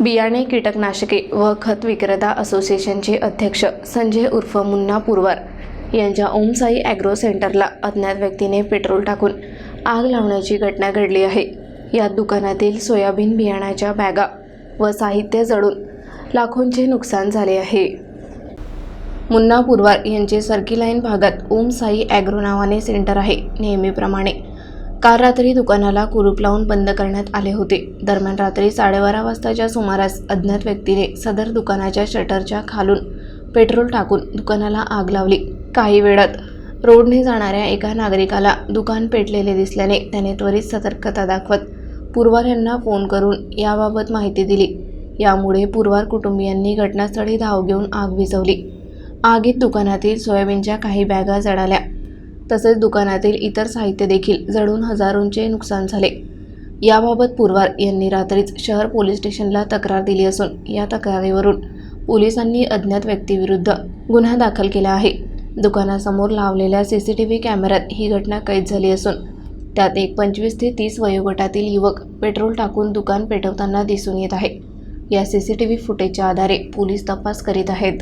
बियाणे कीटकनाशके व खत विक्रेता असोसिएशनचे अध्यक्ष संजय उर्फ मुन्ना पुरवार यांच्या ओमसाई ॲग्रो सेंटरला अज्ञात व्यक्तीने पेट्रोल टाकून आग लावण्याची घटना घडली आहे. यात दुकानातील सोयाबीन बियाण्याच्या बॅगा व साहित्य जळून लाखोंचे नुकसान झाले आहे. मुन्ना पुरवार यांचे सर्की लाईन भागात ओम साई ॲग्रो नावाने सेंटर आहे. नेहमीप्रमाणे काल रात्री दुकानाला कुलूप लावून बंद करण्यात आले होते. दरम्यान रात्री साडेबारा वाजताच्या सुमारास अज्ञात व्यक्तीने सदर दुकानाच्या शटरच्या खालून पेट्रोल टाकून दुकानाला आग लावली. काही वेळात रोडने जाणाऱ्या एका नागरिकाला दुकान पेटलेले दिसल्याने त्याने त्वरित सतर्कता दाखवत पुरवार यांना फोन करून याबाबत माहिती दिली. यामुळे पुरवार कुटुंबियांनी घटनास्थळी धाव घेऊन आग विझवली. आगीत दुकानातील सोयाबीनच्या काही बॅगा जळाल्या. तसेच दुकानातील इतर साहित्य देखील जळून हजारोंचे नुकसान झाले. याबाबत पुरवार यांनी रात्रीच शहर पोलीस स्टेशनला तक्रार दिली असून या तक्रारीवरून पोलिसांनी अज्ञात व्यक्तीविरुद्ध गुन्हा दाखल केला आहे. दुकानासमोर लावलेल्या सी सी टी व्ही कॅमेऱ्यात ही घटना कैद झाली असून त्यात एक पंचवीस ते तीस वयोगटातील युवक पेट्रोल टाकून दुकान पेटवताना दिसून येत आहे. या सी सी टी व्ही फुटेजच्या आधारे पोलीस तपास करीत आहेत.